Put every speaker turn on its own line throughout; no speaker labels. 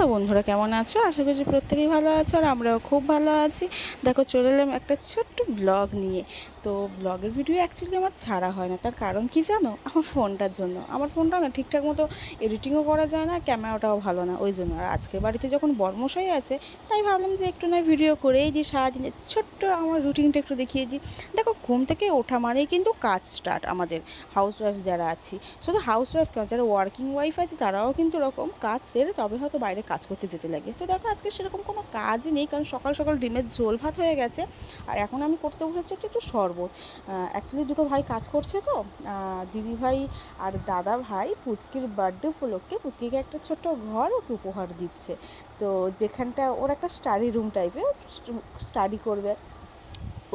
Hello বন্ধুরা কেমন আছো? আশা করছি প্রত্যেকেই ভালো আছো আর আমরাও খুব ভালো আছি। দেখো, চলে এলাম একটা ছোট্ট ব্লগ নিয়ে। তো ব্লগের ভিডিও অ্যাকচুয়ালি আমার ছাড়া হয় না। তার কারণ কি জানো? আমার ফোনটার জন্য। আমার ফোনটা না ঠিকঠাক মতো এডিটিংও করা যায় না ক্যামেরাটাও ভালো না। ওই জন্য। আর আজকের বাড়িতে যখন বর্মশাই আছে, তাই ভাবলাম যে একটু নয় ভিডিও করেই দিই, সারাদিনে ছোট্ট আমার রুটিনটা একটু দেখিয়ে দিই। দেখো, ঘুম থেকে ওঠা মানেই কিন্তু কাজ স্টার্ট আমাদের। হাউস ওয়াইফ যারা আছি, শুধু হাউস ওয়াইফ কেন? যারা ওয়ার্কিং ওয়াইফ আছে, তারাও কিন্তু এরকম কাজ সেরে তবে হয়তো বাইরে কাজ করতে যেতে লাগে। তো দেখো আজকে সেরকম কোনো কাজই নেই, কারণ সকাল সকাল ডিমের ঝোল ভাত হয়ে গেছে। আর এখন আমি করতে বসেছি একটু একটু শরবত। অ্যাকচুয়ালি দুটো ভাই কাজ করছে তো। দিদি ভাই আর দাদা ভাই পুচকির বার্থডে উপলক্ষে পুচকিকে একটা ছোট্ট ঘর ওকে উপহার দিচ্ছে। তো যেখানটা ওর একটা স্টাডি রুম টাইপের স্টাডি করবে।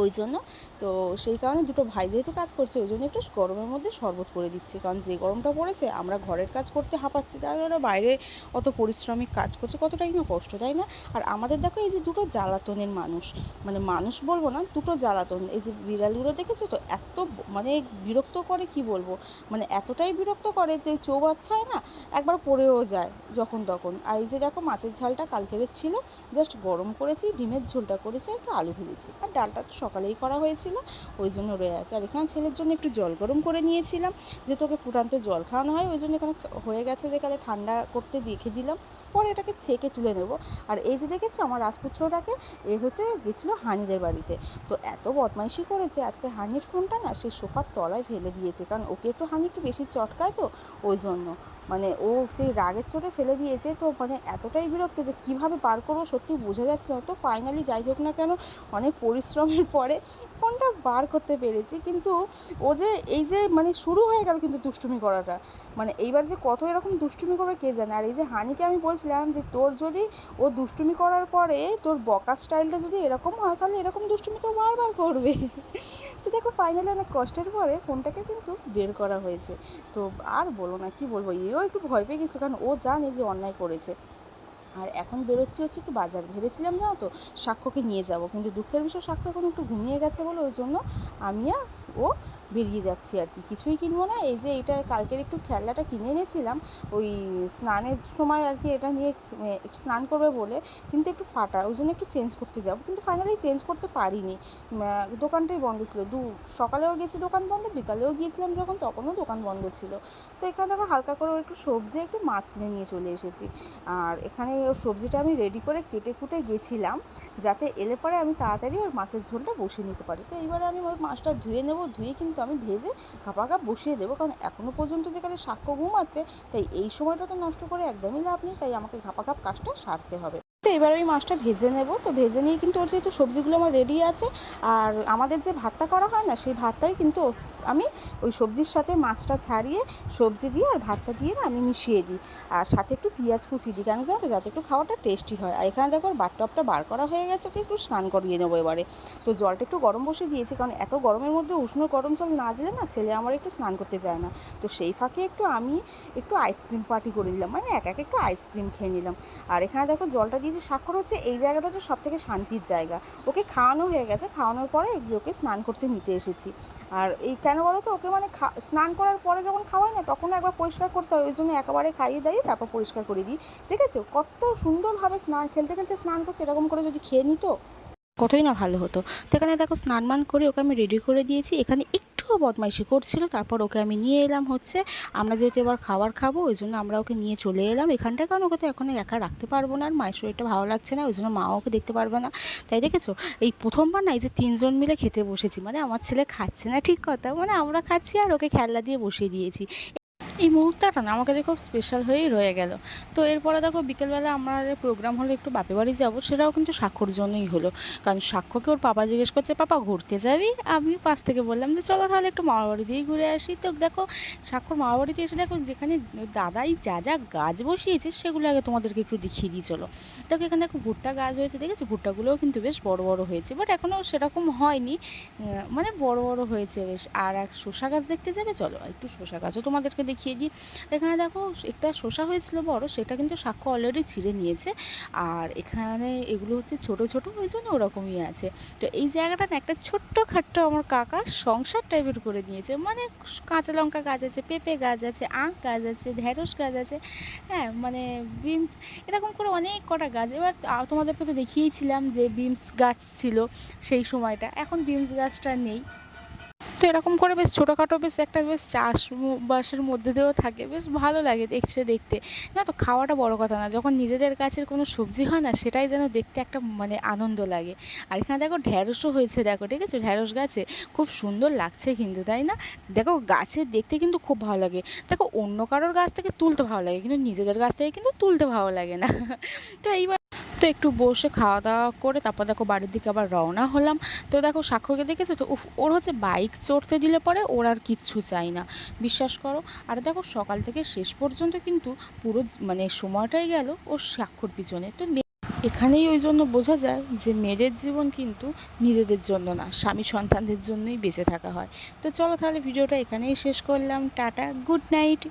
ওই জন্য তো সেই কারণে দুটো ভাই যেহেতু কাজ করছে ওই জন্য একটু গরমের মধ্যে শরবত করে দিচ্ছি। কারণ যে গরমটা পড়েছে, আমরা ঘরের কাজ করতে হাঁপাচ্ছি তাহলে ওরা বাইরে অত পরিশ্রমিক কাজ করছে, কতটাই না কষ্ট, তাই না? আর আমাদের দেখো এই যে দুটো জ্বালাতনের মানুষ মানে মানুষ বলব না, দুটো জ্বালাতন, এই যে বিড়ালগুলো দেখেছ তো? এত মানে বিরক্ত করে, কি বলব? মানে এতটাই বিরক্ত করে যে চৌবাচ্চায় না একবার পড়েও যায় যখন তখন। আর এই যে দেখো মাছের ঝালটা কালকের ছিল, জাস্ট গরম করেছি, ডিমের ঝোলটা করেছি একটু আলু ভেজেছি। আর ডালটা সকালেই করা হয়েছিল, ওই জন্য রয়ে আছে। আর এখানে ছেলের জন্য একটু জল গরম করে নিয়েছিলাম, যে তোকে ফুটান্ত জল খাওয়ানো হয়, ওই জন্য এখানে হয়ে গেছে যে কালে ঠান্ডা করতে দেখে দিলাম, পরে এটাকে ছেঁকে তুলে নেব। আর এই যে দেখেছ আমার রাজপুত্রটাকে, এ হচ্ছে গেছিল হানিদের বাড়িতে। তো এত বদমাইশি করেছে, আজকে হানির ফোনটা না সেই সোফার তলায় ফেলে দিয়েছে, কারণ ওকে একটু হানি একটু বেশি চটকায় তো, ওই জন্য। মানে ও সেই রাগের চোটে ফেলে দিয়েছে, তো মানে এতটাই বিরক্ত যে কীভাবে পার করব সত্যি বোঝা যাচ্ছে না। তো ফাইনালি যাই হোক না কেন, অনেক পরিশ্রমের পরে ফোনটা বার করতে পেরেছি। কিন্তু ও যে এই যে মানে শুরু হয়ে গেল কিন্তু দুষ্টুমি করাটা। মানে এইবার যে কত এরকম দুষ্টুমি করবে কে জানে? আর এই যে হানিকে আমি বলছিলাম যে তোর যদি ও দুষ্টুমি করার পরে তোর বকা স্টাইলটা যদি এরকম হয়, তাহলে এরকম দুষ্টুমি তো বারবার করবে। তো দেখো ফাইনালি অনেক কষ্টের পরে ফোনটাকে কিন্তু বের করা হয়েছে। তো আর বলো না, কি বলব? এও একটু ভয় পেয়ে গেছে কারণ ও জানে যে অন্যায় করেছে। আর এখন বেরোচ্ছি হচ্ছে একটু বাজার। ভেবেছিলাম জানো তো, সাক্ষ্যকে নিয়ে যাব, কিন্তু দুঃখের বিষয় সাক্ষ্য এখন একটু ঘুমিয়ে গেছে বলে ওই জন্য আমি ও বেরিয়ে যাচ্ছি আর কি। কিছুই কিনবো না, এই যে এটা কালকের একটু খেলনাটা কিনে এনেছিলাম, ওই স্নানের সময় আর কি এটা নিয়ে স্নান করবে বলে, কিন্তু একটু ফাটা, ওই জন্য একটু চেঞ্জ করতে যাব, কিন্তু ফাইনালি চেঞ্জ করতে পারিনি। দোকানটাই বন্ধ ছিল। দু, সকালেও গেছি দোকান বন্ধ, বিকালেও গিয়েছিলাম যখন, তখনও দোকান বন্ধ ছিল। তো এখানে দেখো হালকা করে একটু সবজি, একটু মাছ কিনে নিয়ে চলে এসেছি। আর এখানে সবজিটা আমি রেডি করে কেটে কুটে গেছিলাম, যাতে এলে পরে আমি তাড়াতাড়ি ওর মাছের ঝোলটা বসিয়ে নিতে পারি। তো এইবারে আমি ওর মাছটা ধুয়ে নেব, ধুয়ে কিন্তু আমি ভেজে কাপা কাপ বসিয়ে দেবো। কারণ এখনও পর্যন্ত যেখানে সাক্ষ্য ঘুমাচ্ছে তাই এই সময়টা তো নষ্ট করে একদমই লাভ নেই, তাই আমাকে ঘাপা কাপ কাজটা সারতে হবে। তো এবার ওই মাছটা ভেজে নেব। তো ভেজে নিয়ে কিন্তু ওর যেহেতু সবজিগুলো আমার রেডি আছে, আর আমাদের যে ভাতটা করা হয় না, সেই ভাতটাই কিন্তু আমি ওই সবজির সাথে মাছটা ছাড়িয়ে সবজি দিয়ে আর ভাতটা দিয়ে না আমি মিশিয়ে দিই। আর সাথে একটু পেঁয়াজ কুচি দিই কেন জানো যাতে একটু খাওয়াটা টেস্টি হয়। আর এখানে দেখো বাথটপটা বার করা হয়ে গেছে, ওকে একটু স্নান করিয়ে নেব এবারে। তো জলটা একটু গরম বসে দিয়েছি, কারণ এত গরমের মধ্যে উষ্ণ গরম জল না দিলে না ছেলে আমার একটু স্নান করতে যায় না। তো সেই ফাঁকে একটু আমি একটু আইসক্রিম পার্টি করে নিলাম মানে এক এক একটু আইসক্রিম খেয়ে নিলাম। আর এখানে দেখো জলটা দিয়েছি স্বাক্ষর হচ্ছে, এই জায়গাটা হচ্ছে সব থেকে শান্তির জায়গা। ওকে খাওয়ানো হয়ে গেছে, খাওয়ানোর পরে যে ওকে স্নান করতে নিতে এসেছি। আর এই কেন বলো তো? ওকে মানে স্নান করার পরে যখন খাওয়াই না, তখন একবার পরিষ্কার করতে হয়। ওই জন্য একেবারে খাইয়ে দাইয়ে তারপর পরিষ্কার করে দিই। ঠিক আছে কত সুন্দরভাবে স্নান খেলতে খেলতে স্নান করছে, এরকম করে যদি খেয়ে নিত, কতই না ভালো হতো। সেখানে দেখো স্নান মান করে ওকে আমি রেডি করে দিয়েছি। এখানে বদমাইশি করছিল, তারপর ওকে আমি নিয়ে এলাম হচ্ছে। আমরা যেহেতু এবার খাবার খাব, ওই জন্য আমরা ওকে নিয়ে চলে এলাম এখানটায় কারণ ওকে তো এখন একা রাখতে পারব না, আর মায়ের শরীরটা ভালো লাগছে না, ওই জন্য মা ওকে দেখতে পারবে না। তাই দেখেছ? এই প্রথমবার না এই যে তিনজন মিলে খেতে বসেছি মানে আমার ছেলে খাচ্ছে না ঠিক কথা মানে আমরা খাচ্ছি আর ওকে খেলনা দিয়ে বসিয়ে দিয়েছি। এই মুহূর্তটা না, আমার কাছে খুব স্পেশাল হয়েই রয়ে গেল। তো এরপরে দেখো বিকেলবেলা আমার প্রোগ্রাম হলে একটু বাপে বাড়ি যাব, সেটাও কিন্তু সাক্ষর জন্যই হলো। কারণ সাক্ষ্যকে ওর পাপা জিজ্ঞেস করছে, পাপা, ঘুরতে যাবি? আমি পাশ থেকে বললাম যে, চলো তাহলে একটু মামার বাড়ি দিয়েই ঘুরে আসি। তো দেখো সাক্ষর মামার বাড়িতে এসে দেখো যেখানে দাদাই যা যা গাছ বসিয়েছে, সেগুলো আগে তোমাদেরকে একটু দেখিয়ে দিই, চলো। দেখো এখানে দেখো ভুট্টা গাছ হয়েছে, দেখেছ? ভুট্টাগুলোও কিন্তু বেশ বড় বড় হয়েছে বাট এখনও সেরকম হয়নি। মানে বড় বড় হয়েছে বেশ। আর এক শসা গাছ দেখতে যাবে? চলো একটু শসা গাছও তোমাদেরকে দেখিয়ে দেখিয়ে দিই। এখানে দেখো একটা শসা হয়েছিল বড়, সেটা কিন্তু সাক্ষ্য অলরেডি ছিঁড়ে নিয়েছে। আর এখানে এগুলো হচ্ছে ছোট ছোট, ওই জন্য ওরকমই আছে। তো এই জায়গাটা না একটা ছোট্ট খাট্ট আমার কাকা সংসার টাইপের করে নিয়েছে। মানে কাঁচা লঙ্কা গাছ আছে, পেঁপে গাছ আছে আখ গাছ আছে, ঢেঁড়স গাছ আছে হ্যাঁ মানে বিমস এরকম করে অনেক কটা গাছ। এবার তোমাদেরকে তো দেখিয়েছিলাম যে বিমস গাছ ছিল সেই সময়টা। এখন বিমস গাছটা নেই। এরকম করে বেশ ছোটোখাটো বেশ একটা বেশ চাষবাসের মধ্যে দিয়েও থাকে, বেশ ভালো লাগে দেখছে দেখতে। না তো খাওয়াটা বড় কথা না, যখন নিজেদের গাছের কোনো সবজি হয় না, সেটাই যেন দেখতে একটা মানে আনন্দ লাগে। আর এখানে দেখো ঢ্যাঁড়সও হয়েছে দেখো, ঠিক আছে? ঢ্যাঁড়স গাছে খুব সুন্দর লাগছে কিন্তু, তাই না? দেখো গাছে দেখতে কিন্তু খুব ভালো লাগে। দেখো অন্য কারোর গাছ থেকে তুলতে ভালো লাগে, কিন্তু নিজেদের গাছ থেকে কিন্তু তুলতে ভালো লাগে না। তো এইবার তো একটু বসে খাওয়া দাওয়া করে তারপর দেখো বাড়ির দিকে আবার রওনা হলাম। তো দেখো সাক্ষ্যকে দেখেছ? তো উফ, ওর হচ্ছে বাইক চড়তে দিলে পরে ওর আর কিচ্ছু চাই না। বিশ্বাস করো। আর দেখো সকাল থেকে শেষ পর্যন্ত কিন্তু পুরো মানে সময়টাই গেল ওর সাক্ষর পিছনে। তো এখানেই ওই জন্য বোঝা যায় যে মেয়েদের জীবন কিন্তু নিজেদের জন্য না, স্বামী সন্তানদের জন্যই বেঁচে থাকা হয়। তো চলো তাহলে ভিডিওটা এখানেই শেষ করলাম। Tata good night